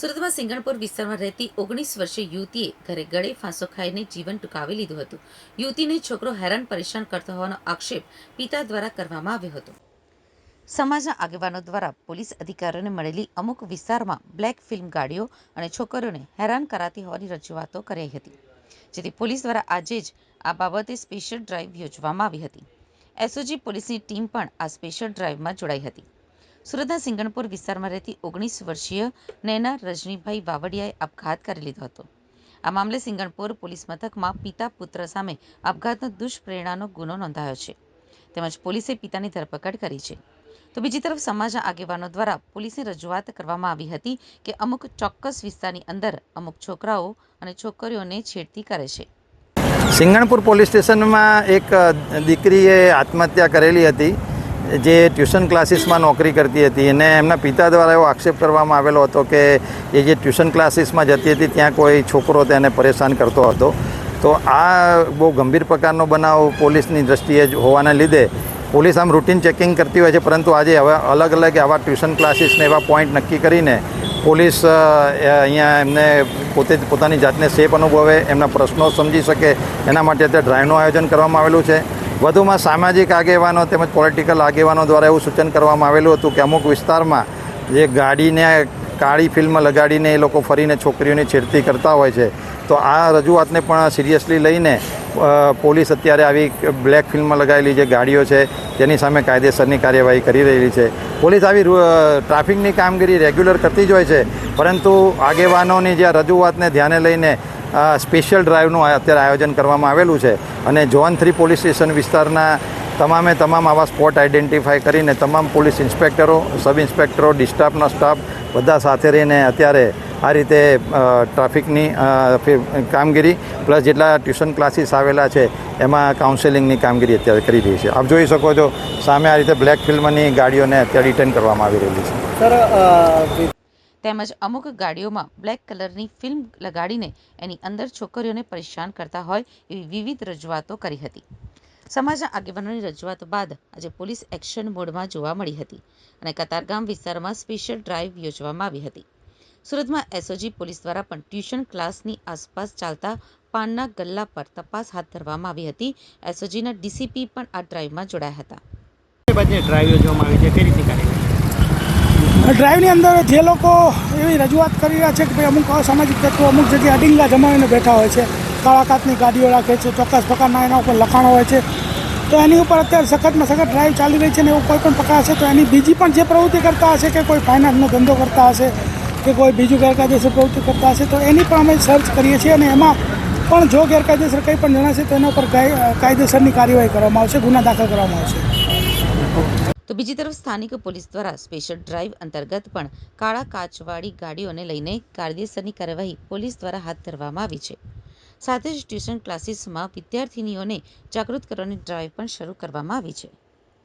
સુરતમાં સિંગણપુર વિસ્તારમાં રહેતી ઓગણીસ વર્ષીય યુવતીએ ઘરે ગળે ફાંસો ખાઈને જીવન ટૂંકાવી લીધું હતું. યુવતીને છોકરો હેરાન પરેશાન કરતો હોવાનો આક્ષેપ પિતા દ્વારા કરવામાં આવ્યો હતો. સમાજના આગેવાનો દ્વારા પોલીસ અધિકારીઓને મળેલી અમુક વિસ્તારમાં બ્લેક ફિલ્મ ગાડીઓ અને છોકરીઓને હેરાન કરાતી હોવાની રજૂઆતો કરાઈ હતી, જેથી પોલીસ દ્વારા આજે જ આ બાબતે સ્પેશિયલ ડ્રાઈવ યોજવામાં આવી હતી. એસઓજી પોલીસની ટીમ પણ આ સ્પેશિયલ ડ્રાઈવમાં જોડાઈ હતી. સુરતના સિંગણપુર વિસ્તારમાં રહેતી ઓગણીસ વર્ષીય નૈના રજનીભાઈ વાવડિયાએ આપઘાત કરી લીધો હતો. આ મામલે સિંગણપુર પોલીસ મથકમાં પિતા પુત્ર સામે આપઘાતનો દુષ્પ્રેરણાનો ગુનો નોંધાયો છે. તેમજ પોલીસે પિતાની ધરપકડ કરી છે. તો બીજી તરફ સમાજના આગેવાનો દ્વારા પોલીસને રજૂઆત કરવામાં આવી હતી કે અમુક ચોક્કસ વિસ્તારની અંદર અમુક છોકરાઓ અને છોકરીઓને છેડતી કરે છે. સિંગણપુર પોલીસ સ્ટેશનમાં એક દીકરીએ આત્મહત્યા કરેલી હતી. જે ટ્યુશન ક્લાસીસમાં નોકરી કરતી હતી અને એમના પિતા દ્વારા એવો આક્ષેપ કરવામાં આવેલો હતો કે એ જે ટ્યુશન ક્લાસીસમાં જતી હતી, ત્યાં કોઈ છોકરો તેને પરેશાન કરતો હતો. તો આ બહુ ગંભીર પ્રકારનો બનાવ પોલીસની દ્રષ્ટિએ જ હોવાને લીધે પોલીસ આમ રૂટીન ચેકિંગ કરતી હોય છે, પરંતુ આજે હવે અલગ અલગ આવા ટ્યુશન ક્લાસીસને એવા પોઈન્ટ નક્કી કરીને પોલીસ અહીંયા એમને પોતે પોતાની જાતને સેફ અનુભવે, એમના પ્રશ્નો સમજી શકે, એના માટે તે ડ્રાઈવનું આયોજન કરવામાં આવેલું છે. વધુમાં સામાજિક આગેવાનો તેમજ પોલિટિકલ આગેવાનો દ્વારા એવું સૂચન કરવામાં આવેલું હતું કે અમુક વિસ્તારમાં જે ગાડીને, કાળી ફિલ્મ લગાડીને એ લોકો ફરીને છોકરીઓની છેડતી કરતા હોય છે. તો આ રજૂઆતને પણ સિરિયસલી લઈને પોલીસ અત્યારે આવી બ્લેક ફિલ્મ લગાવેલી જે ગાડીઓ છે, તેની સામે કાયદેસરની કાર્યવાહી કરી રહેલી છે. પોલીસ આવી ટ્રાફિકની કામગીરી રેગ્યુલર કરતી જ હોય છે. પરંતુ આગેવાનોની જે રજૂઆતને ધ્યાને લઈને સ્પેશિયલ ડ્રાઈવનું અત્યારે આયોજન કરવામાં આવેલું છે અને ઝોન થ્રી પોલીસ સ્ટેશન વિસ્તારના તમામે તમામ આવા સ્પોટ આઈડેન્ટિફાઈ કરીને તમામ પોલીસ ઇન્સ્પેક્ટરો, સબ ઇન્સ્પેક્ટરો, ડિસ્ટાફના સ્ટાફ બધા સાથે રહીને અત્યારે આ રીતે ટ્રાફિકની કામગીરી પ્લસ જેટલા ટ્યુશન ક્લાસીસ આવેલા છે એમાં કાઉન્સેલિંગની કામગીરી અત્યારે કરી રહી છે. આપ જોઈ શકો છો સામે આ રીતે બ્લેક ફિલ્મની ગાડીઓને અત્યારે રિટર્ન કરવામાં આવી રહેલી છે. સર તેમજ અમુક ગાડીઓમાં બ્લેક કલરની ફિલ્મ લગાડીને એની અંદર છોકરીઓને પરેશાન કરતા હોય એવી વિવિધ રજૂઆતો કરી હતી. સમાજના આગેવાનોની રજૂઆત બાદ આજે પોલીસ એક્શન મોડમાં જોવા મળી હતી અને કતારગામ વિસ્તારમાં સ્પેશિયલ ડ્રાઈવ યોજવામાં આવી હતી. સુરતમાં એસઓજી પોલીસ દ્વારા પણ ટ્યુશન ક્લાસની આસપાસ ચાલતા પાનના ગલ્લા પર તપાસ હાથ ધરવામાં આવી હતી. એસઓજીના ડીસીપી પણ આ ડ્રાઈવમાં જોડાયા હતા. ડ્રાઈવ યોજવામાં આવી છે. કઈ રીતે કાર્યવાહી? ડ્રાઈવની અંદર જે લોકો એવી રજૂઆત કરી રહ્યા છે કે ભાઈ અમુક અસામાજિક તત્વો અમુક જગ્યાએ અડિંગલા જમાવીને બેઠા હોય છે, કાળા કાચની ગાડીઓ રાખે છે, ચોક્કસ પ્રકારના એના ઉપર લખાણો હોય છે. તો એની ઉપર અત્યારે સખતમાં સખત ડ્રાઈવ ચાલી રહી છે ને એવું કોઈ પણ પકડાશે તો એની બીજી પણ જે પ્રવૃત્તિ કરતા હશે કે કોઈ ફાઇનાન્સનો ધંધો કરતા હશે કે કોઈ બીજું ગેરકાયદેસર પ્રવૃત્તિ કરતા હશે તો એની પણ અમે સર્ચ કરીએ છીએ અને એમાં પણ જો ગેરકાયદેસર કંઈ પણ જણાશે તો એના ઉપર કાયદેસરની કાર્યવાહી કરવામાં આવશે, ગુના દાખલ કરવામાં આવશે. તો બીજી તરફ સ્થાનિક પોલીસ દ્વારા સ્પેશિયલ ડ્રાઈવ અંતર્ગત પણ કાળા કાચવાળી ગાડીઓને લઈને કાયદેસરની કાર્યવાહી પોલીસ દ્વારા હાથ ધરવામાં આવી છે. સાથે જ ટ્યુશન ક્લાસીસમાં વિદ્યાર્થિનીઓને જાગૃત કરવાની ડ્રાઈવ પણ શરૂ કરવામાં આવી છે.